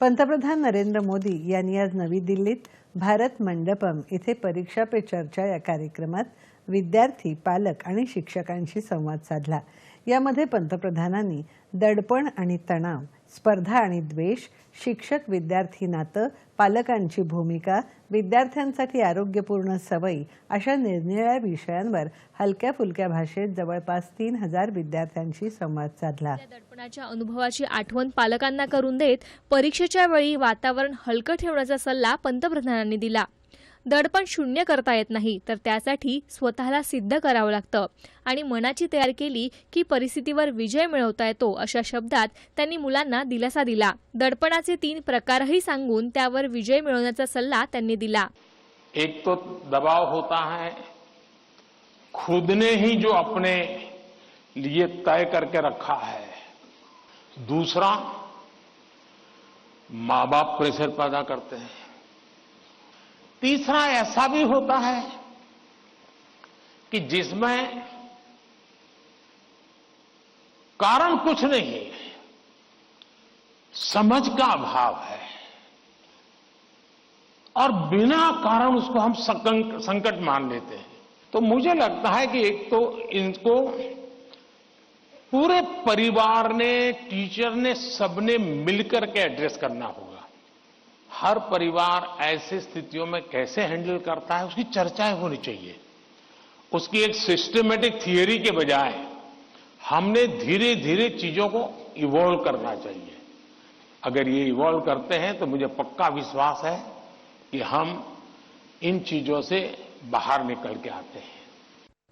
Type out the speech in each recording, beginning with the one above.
पंतप्रधान नरेंद्र मोदी यांनी आज नवी दिल्लीत भारत मंडपम इथे परीक्षा पे चर्चा या कार्यक्रमात विद्यार्थी पालक आणि शिक्षकांशी संवाद साधला. यामध्ये पंतप्रधानांनी दडपण आणि तणाव स्पर्धा आणि द्वेष शिक्षक विद्यार्थी नातं पालकांची भूमिका विद्यार्थ्यांसाठी आरोग्यपूर्ण सवयी अशा निरनिराळ्या विषयांवर हलक्या फुलक्या भाषेत जवळपास तीन हजार विद्यार्थ्यांशी संवाद साधला. दडपणाच्या अनुभवाची आठवण पालकांना करून देत परीक्षेच्या वेळी वातावरण हलकं ठेवण्याचा सल्ला पंतप्रधानांनी दिला. दडपण शून्य करता येत नाही तर त्यासाठी स्वतःला सिद्ध करावं लागतं. आणि मनाची तयार केली की परिस्थितीवर विजय मिळवता येतो अशा शब्दात त्यांनी मुलांना दिलासा दिला. दडपणाचे तीन प्रकारही सांगून त्यावर विजय मिळवण्याचा सल्ला त्यांनी दिला. एक तो दबाव होता है खुद ने ही जो अपने लिए तय करके रखा है। दूसरा मां बाप प्रेशर पैदा करते हैं। तीसरा ऐसा भी होता है कि जिसमें कारण कुछ नहीं है, समझ का अभाव है, और बिना कारण उसको हम संकट मान लेते हैं। तो मुझे लगता है कि एक तो इनको पूरे परिवार ने, टीचर ने सबने मिलकर के एड्रेस करना होगा। हर परिवार ऐसे स्थितियों में कैसे हैंडल करता है, उसकी चर्चाएँ होनी चाहिए। उसकी एक सिस्टमेटिक थियोरी के बजाय हमने धीरे धीरे चीज़ों को इवॉल्व करना चाहिए। अगर ये इवॉल्व करते हैं तो मुझे पक्का विश्वास है कि हम इन चीज़ों से बाहर निकल के आते हैं।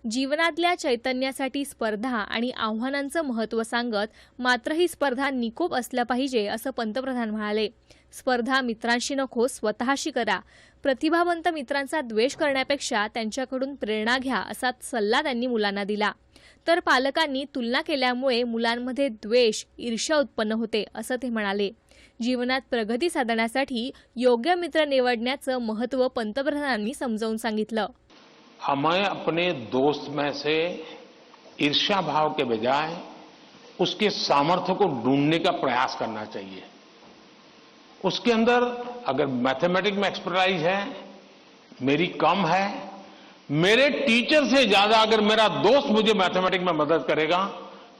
जीवनातल्या चैतन्यासाठी स्पर्धा आणि आव्हानांचं महत्त्व सांगत मात्र ही स्पर्धा निकोप असल्या पाहिजे, असं पंतप्रधान म्हणाले. स्पर्धा मित्रांशी नको स्वतःशी करा. प्रतिभावंत मित्रांचा द्वेष करण्यापेक्षा त्यांच्याकडून प्रेरणा घ्या असा सल्ला त्यांनी मुलांना दिला. तर पालकांनी तुलना केल्यामुळे मुलांमध्ये द्वेष ईर्ष्या उत्पन्न होते असं ते म्हणाले. जीवनात प्रगती साधण्यासाठी योग्य मित्र निवडण्याचं महत्त्व पंतप्रधानांनी समजावून सांगितलं. हमें अपने दोस्त में से ईर्ष्या भाव के बजाय उसके सामर्थ्य को ढूंढने का प्रयास करना चाहिए। उसके अंदर अगर मैथमेटिक्स में एक्सपर्टाइज है, मेरी कम है, मेरे टीचर से ज़्यादा अगर मेरा दोस्त मुझे मैथमेटिक में मदद करेगा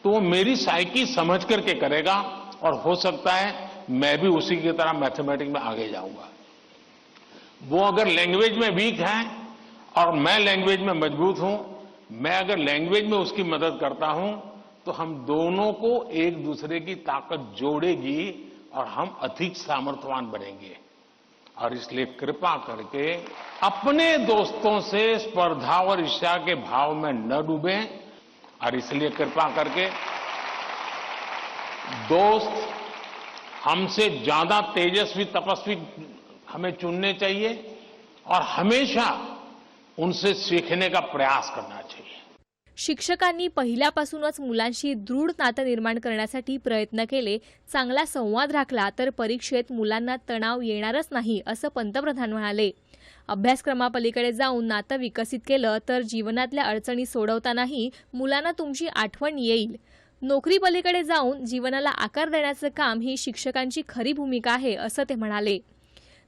तो वो मेरी साइकी समझ करके करेगा और हो सकता है मैं भी उसी की तरह मैथमेटिक्स में आगे जाऊँगा। वो अगर लैंग्वेज में वीक है और मैं लैंग्वेज में मज़बूत हूँ, मैं अगर लैंग्वेज में उसकी मदद करता हूँ तो हम दोनों को एक दूसरे की ताकत जोड़ेगी और हम अधिक सामर्थ्यवान बनेंगे। और इसलिए कृपा करके अपने दोस्तों से स्पर्धा और ईर्ष्या के भाव में न डूबे। और इसलिए कृपा करके दोस्त, हमसे ज़्यादा तेजस्वी तपस्वी हमें चुनने चाहिए और हमेशा उनसे सीखने का प्रयास करना चाहिए। शिक्षकांनी पहिल्यापासूनच मुलांशी दृढ नातं निर्माण करण्यासाठी प्रयत्न केले. चांगला संवाद राखला तर परीक्षेत मुलांना तणाव येणारच नाही असं पंतप्रधान म्हणाले. अभ्यासक्रमापलीकडे जाऊन नातं विकसित केलं तर जीवनातल्या अडचणी सोडवतानाही मुलांना तुमची आठवण येईल. नोकरी पलीकडे जाऊन जीवनाला आकार देण्याचं काम ही शिक्षकांची खरी भूमिका आहे असं ते म्हणाले.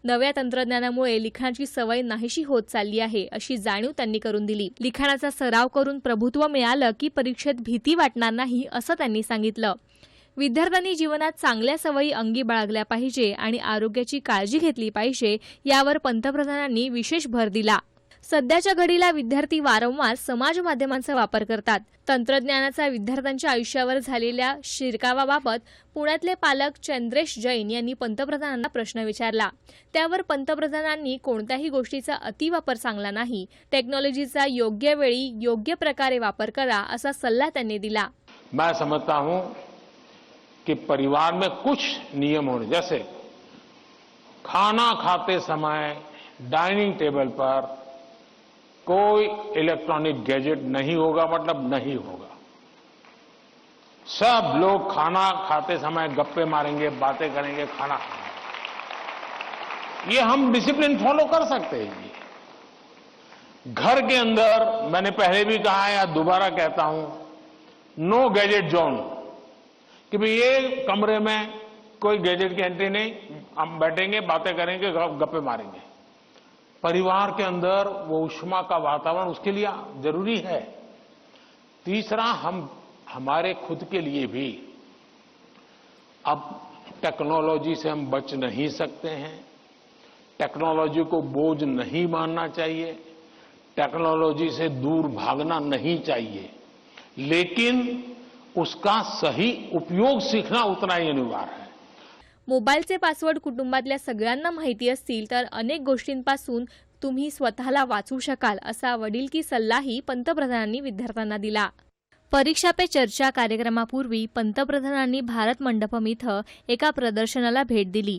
नव्या तंत्रज्ञानामुळे लिखाणाची सवय नाहीशी होत चालली आहे अशी जाणीव त्यांनी करून दिली. लिखाणाचा सराव करून प्रभुत्व मिळालं की परीक्षेत भीती वाटणार नाही असं त्यांनी सांगितलं. विद्यार्थ्यांनी जीवनात चांगल्या सवयी अंगी बाळगल्या पाहिजे आणि आरोग्याची काळजी घेतली पाहिजे यावर पंतप्रधानांनी विशेष भर दिला. सध्याच्या घडीला विद्यार्थी वारंवार समाज माध्यमांचा वापर करतात. तंत्रज्ञानाचा विद्यार्थ्यांच्या आयुष्यावर झालेल्या शिरकावाबाबत पुण्यातले पालक चंद्रेश जैन यांनी पंतप्रधानांना प्रश्न विचारला. त्यावर पंतप्रधानांनी कोणत्याही गोष्टीचा अतिवापर चांगला नाही. टेक्नॉलॉजीचा योग्य वेळी योग्य प्रकारे वापर करा असा सल्ला त्यांनी दिला. मैं समझता हूं कि परिवार में कुछ नियम होने जैसे खाना खाते समय डाइनिंग टेबल पर कोई इलेक्ट्रॉनिक गैजेट नहीं होगा मतलब नहीं होगा। सब लोग खाना खाते समय गप्पे मारेंगे, बातें करेंगे, खाना खाएँगे। ये हम डिसिप्लिन फॉलो कर सकते हैं जी। घर के अंदर, मैंने पहले भी कहा है, या दोबारा कहता हूँ नो गैजेट जोन कि भाई ये कमरे में कोई गैजेट की एंट्री नहीं, हम बैठेंगे, बातें करेंगे, गप्पे मारेंगे। परिवार के अंदर वो उष्मा का वातावरण उसके लिए ज़रूरी है। तीसरा, हम, हमारे खुद के लिए भी अब टेक्नोलॉजी से हम बच नहीं सकते हैं। टेक्नोलॉजी को बोझ नहीं मानना चाहिए। टेक्नोलॉजी से दूर भागना नहीं चाहिए। लेकिन उसका सही उपयोग सीखना उतना ही अनिवार्य है। मोबाईलचे पासवर्ड कुटुंबातल्या सगळ्यांना माहिती असतील तर अनेक गोष्टींपासून तुम्ही स्वतःला वाचू शकाल असा वडीलकी सल्लाही पंतप्रधानांनी विद्यार्थ्यांना दिला. परीक्षा पे चर्चा कार्यक्रमापूर्वी पंतप्रधानांनी भारत मंडपम इथं एका प्रदर्शनाला भेट दिली.